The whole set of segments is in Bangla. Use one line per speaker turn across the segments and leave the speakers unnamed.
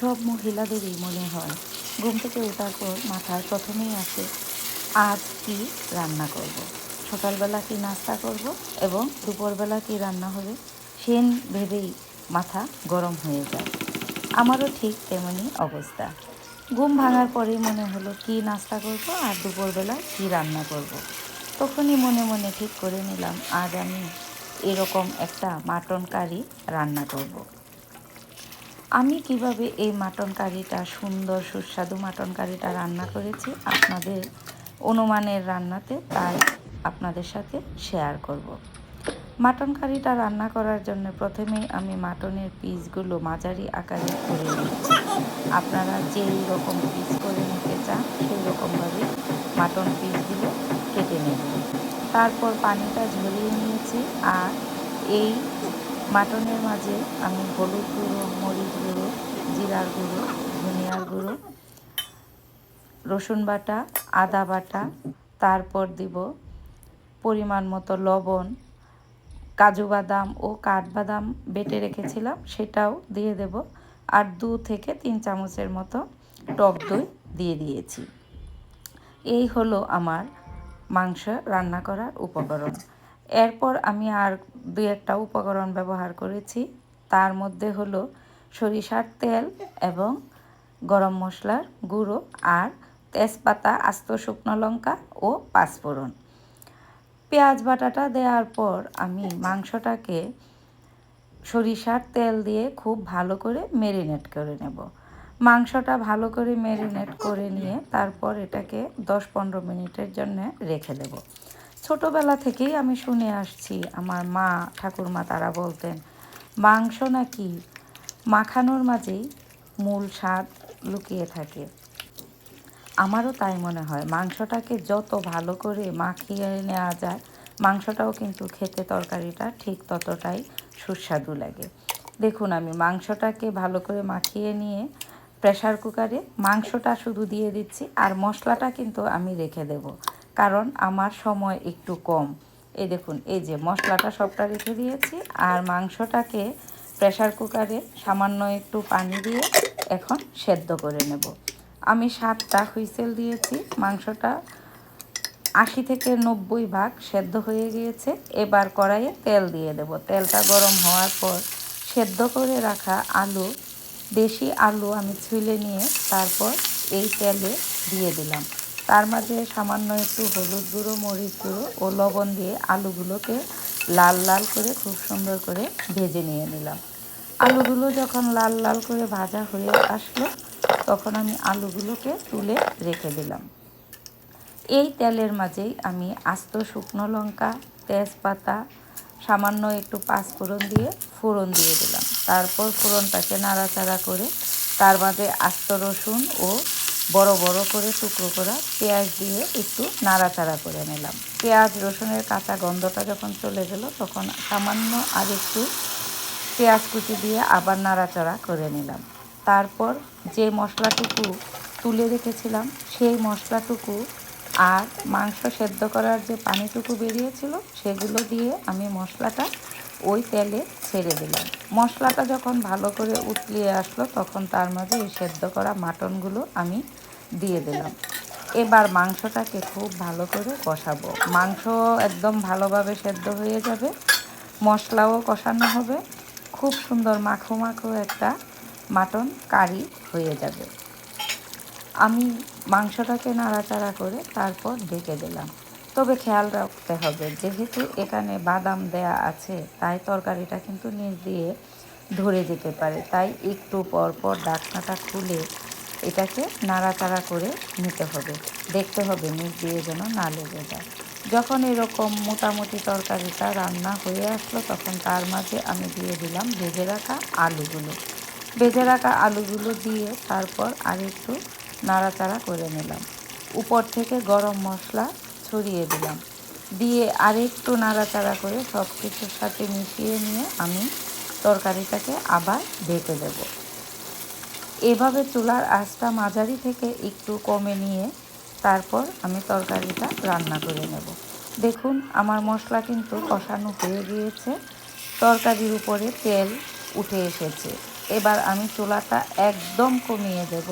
সব মহিলাদেরই মনে হয় ঘুম থেকে ওঠার পর মাথায় প্রথমেই আসে আজ কি রান্না করব। সকালবেলা কি নাস্তা করব এবং দুপুরবেলা কি রান্না হবে সেন ভেবেই মাথা গরম হয়ে যায় আমারও ঠিক তেমনই অবস্থা ঘুম ভাঙার পরেই মনে হলো, কি নাস্তা করব আর দুপুরবেলা কি রান্না করব। তখনই মনে মনে ঠিক করে নিলাম, আজ আমি এরকম একটা মাটন কারি রান্না করব। আমি কীভাবে এই মাটন কারিটা সুন্দর, সুস্বাদু মাটন কারিটা রান্না করেছি আপনাদের অনুমানের রান্নাতে, তাই আপনাদের সাথে শেয়ার করব। মাটন কারিটা রান্না করার জন্য প্রথমেই আমি মাটনের পিসগুলো মাঝারি আকারে করে নিচ্ছি আপনারা যেই রকম পিস করে নিতে চান, সেই রকমভাবে মাটন পিসগুলো কেটে নেবেন তারপর পানিটা ঝরিয়ে নিয়েছি আর এই মাটনের মাঝে আমি হলুদ গুঁড়ো, মরিচ গুঁড়ো, জিরার গুঁড়ো, ধনিয়ার গুঁড়ো, রসুন বাটা, আদা বাটা, তারপর দিব পরিমাণ মতো লবণ, কাজু বাদাম ও কাঠবাদাম বেটে রেখেছিলাম, সেটাও দিয়ে দেব আর দু থেকে তিন চামচের মতো টক দই দিয়ে দিয়েছি। এই হলো আমার মাংস রান্না করার উপকরণ। এরপর আমি আর দুই একটা উপকরণ ব্যবহার করেছি। তার মধ্যে হলো সরিষার তেল এবং গরম মশলার গুঁড়ো আর তেজপাতা, আস্ত শুকনো লঙ্কা ও পাঁচফোড়ন। পেঁয়াজ বাটাটা দেওয়ার পর আমি মাংসটাকে সরিষার তেল দিয়ে খুব ভালো করে মেরিনেট করে নেব। মাংসটা ভালো করে মেরিনেট করে নিয়ে তারপর এটাকে দশ পনেরো মিনিটের জন্য রেখে দেব। ছোটোবেলা থেকেই আমি শুনে আসছি, আমার মা ঠাকুরমা তারা বলতেন, মাংস নাকি মাখানোর মাঝেই মূল স্বাদ লুকিয়ে থাকে? আমারও তাই মনে হয়, মাংসটাকে যত ভালো করে মাখিয়ে নেওয়া যায়, মাংসটাও কিন্তু খেতে তরকারিটা ঠিক ততটাই সুস্বাদু লাগে। দেখুন, আমি মাংসটাকে ভালো করে মাখিয়ে নিয়ে প্রেশার কুকারে মাংসটা শুধু দিয়ে দিচ্ছি আর মশলাটা কিন্তু আমি রেখে দেব। কারণ আমার সময় একটু কম। এই দেখুন, এই যে মশলাটা সবটা রেখে দিয়েছি আর মাংসটাকে প্রেশার কুকারে সামান্য একটু পানি দিয়ে এখন সেদ্ধ করে নেব। আমি সাতটা হুইসেল দিয়েছি, মাংসটা আশি থেকে নব্বই ভাগ সেদ্ধ হয়ে গিয়েছে। এবার কড়াইয়ে তেল দিয়ে দেব। তেলটা গরম হওয়ার পর সেদ্ধ করে রাখা আলু, দেশি আলু আমি ছুলে নিয়ে তারপর এই তেলে দিয়ে দিলাম। তার মাঝে সামান্য একটু হলুদ গুঁড়ো, মরিচ গুঁড়ো ও লবণ দিয়ে আলুগুলোকে লাল লাল করে খুব সুন্দর করে ভেজে নিয়ে নিলাম। আলুগুলো যখন লাল লাল করে ভাজা হয়ে আসলো, তখন আমি আলুগুলোকে তুলে রেখে দিলাম। এই তেলের মাঝেই আমি আস্ত শুকনো লঙ্কা, তেজপাতা, সামান্য একটু পাঁচফোড়ন দিয়ে ফোড়ন দিয়ে দিলাম। তারপর ফোড়নটাকে নাড়াচাড়া করে তার মাঝে আস্ত রসুন ও বড় বড় করে টুকরো করা পেঁয়াজ দিয়ে একটু নাড়াচাড়া করে নিলাম। পেঁয়াজ, রসুনের কাঁচা গন্ধটা যখন চলে গেল, তখন সামান্য আর একটু পেঁয়াজ কুচি দিয়ে আবার নাড়াচাড়া করে নিলাম। তারপর যে মশলাটুকু তুলে রেখেছিলাম, সেই মশলাটুকু আর মাংস সেদ্ধ করার যে পানিটুকু বেরিয়েছিল, সেগুলো দিয়ে আমি মশলাটা ওই তেলে ছেড়ে দিলাম। মশলাটা যখন ভালো করে উতলিয়ে আসলো, তখন তার মাঝে এই সেদ্ধ করা মাটনগুলো আমি দিয়ে দিলাম। এবার মাংসটাকে খুব ভালো করে কষাবো। মাংস একদম ভালোভাবে সেদ্ধ হয়ে যাবে। মশলাও কষানো হবে। খুব সুন্দর মাখো মাখো একটা মাটন কারি হয়ে যাবে। আমি মাংসটাকে নাড়াচাড়া করে তারপর ঢেকে দিলাম। তবে খেয়াল রাখতে হবে, যেহেতু এখানে বাদাম দেয়া আছে, তাই তরকারিটা কিন্তু নিচ দিয়ে ধরে যেতে পারে। তাই একটু পর পর ডাকনাটা খুলে এটাকে নাড়াচাড়া করে নিতে হবে। দেখতে হবে নিচ দিয়ে যেন না লেগে যায়। যখন এরকম মোটামুটি তরকারিটা রান্না হয়ে আসলো, তখন তার মাঝে আমি দিয়ে দিলাম ভেজে রাখা আলুগুলো। ভেজে রাখা আলুগুলো দিয়ে তারপর আর একটু নাড়াচাড়া করে নিলাম। উপর থেকে গরম মশলা ছড়িয়ে দিলাম। দিয়ে আরেকটু নাড়াচাড়া করে সব কিছুর সাথে মিশিয়ে নিয়ে আমি তরকারিটাকে আবার ঢেকে দেব। এভাবে চুলার আঁচটা মাঝারি থেকে একটু কমে নিয়ে তারপর আমি তরকারিটা রান্না করে নেব। দেখুন, আমার মশলা কিন্তু কষানো হয়ে গিয়েছে। তরকারির উপরে তেল উঠে এসেছে। এবার আমি চুলাটা একদম কমিয়ে দেব।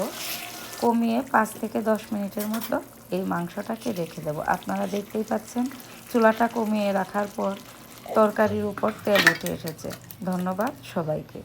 কমিয়ে পাঁচ থেকে দশ মিনিটের মতো এই মাংসটাকে রেখে দেব। আপনারা দেখতেই পাচ্ছেন, চুলাটা কমিয়ে রাখার পর তরকারির উপর তেল উঠে এসেছে। ধন্যবাদ সবাইকে।